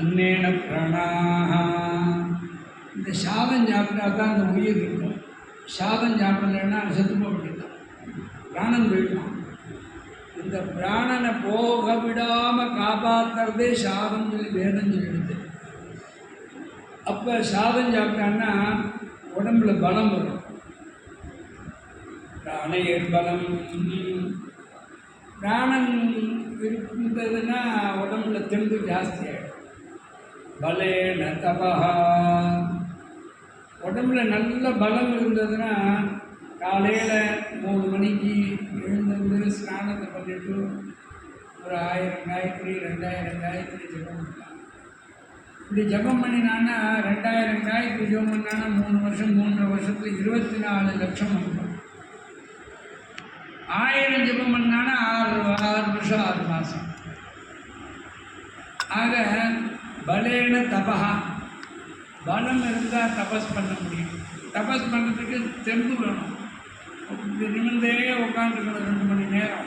அன்னேன பிராணாக இந்த சாதம் சாப்பிட்டா தான் அந்த உயிர் இருக்கும். சாதம் சாப்பிடலைன்னா செத்து போக பிராணம் பிராணன் போயிடலாம் இந்த பிராணனை போக விடாமல் காப்பாற்றுறதே சாதம் சொல்லி வேதம் சொல்லிடுது. அப்போ சாதம் சாப்பிட்டான்னா உடம்புல பலம் வரும். பிராணையர் பலம். பிராணன் இருந்ததுன்னா உடம்புல தெம்பு ஜாஸ்தி ஆகிடும் பலேன தபஹா உடம்புல நல்ல பலம் இருந்ததுன்னா காலையில் மூணு மணிக்கு எழுந்திருந்து ஸ்நானத்தை பண்ணிட்டு ஒரு ஆயிரம் காயத்ரி ரெண்டாயிரம் காயத்ரி ஜெபம் பண்ணலாம். இப்படி ஜபம் பண்ணினான்னா ரெண்டாயிரம் காயத்ரி ஜபம் பண்ணான்னா மூணு வருஷம் மூன்றரை வருஷத்துக்கு இருபத்தி நாலு லட்சம் வந்துடும். ஆயிரம் ஜெபம் பண்ணான்னா ஆறு ஆறு வருஷம் ஆறு மாதம் ஆக பலேன தபஹா. பலம் இருந்தால் தபஸ் பண்ண முடியும். தபஸ் பண்ணுறதுக்கு தெம்பு வேணும். நிமிந்தே உட்காந்துருக்கணும் ரெண்டு மணி நேரம்.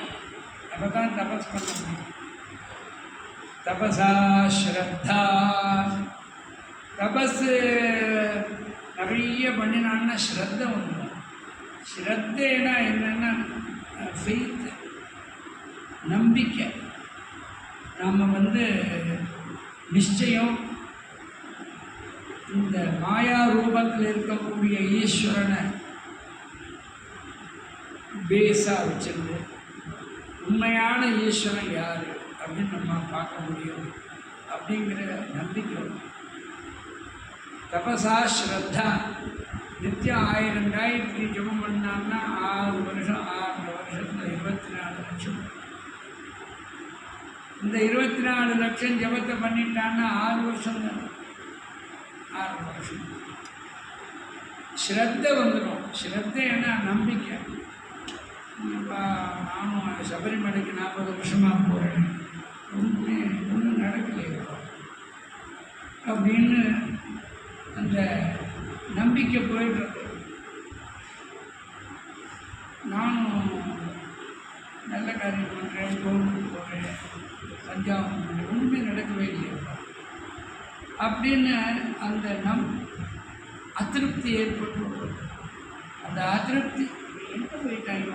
அப்போ தான் தபஸ் பண்ண முடியும். தபசா ஸ்ரத்தா. தபஸ் நிறைய பண்ணினான்னா ஸ்ரத்த வந்துடும். ஸ்ரத்தேனா என்னென்னா ஃபெய்த் நம்பிக்கை. நாம் வந்து நிச்சயம் இந்த மாயா ரூபத்தில் இருக்கக்கூடிய ஈஸ்வரனை பேஸாக வச்சிருந்து உண்மையான ஈஸ்வரன் யார் அப்படின்னு நம்ம பார்க்க முடியும் அப்படிங்கிற நம்பிக்கை. தபசா ஸ்ரத்தா நித்தியம் ஆயிரம் காயத்ரி ஜெபம் பண்ணாங்கன்னா ஆறு வருஷம் ஆறு வருஷத்தில் இருபத்தி நாலு லட்சம் இந்த இருபத்தி நாலு லட்சம் ஜெபத்தை பண்ணிட்டான்னா ஆறு வருஷம் தான்? ஆறு வருஷம். ஸ்ரத்த வந்துடும் ஸ்ரத்தைன்னா நம்பிக்கை. இப்போ நானும் சபரிமலைக்கு நாற்பது வருஷமாக போகிறேன் ஒன்றுமே ஒன்றும் நடக்கலையே அப்படின்னு அந்த நம்பிக்கை போயிடுறது. நானும் நல்ல காரியம் பண்ணுறேன் கோவிலுக்கு போகிறேன் பண்ணுறேன் ஒன்றுமே நடக்கவே இல்லையா அப்படின்னு அந்த நம் அதிருப்தி ஏற்பட்டு அந்த அதிருப்தி எங்கே போயிட்டாங்க?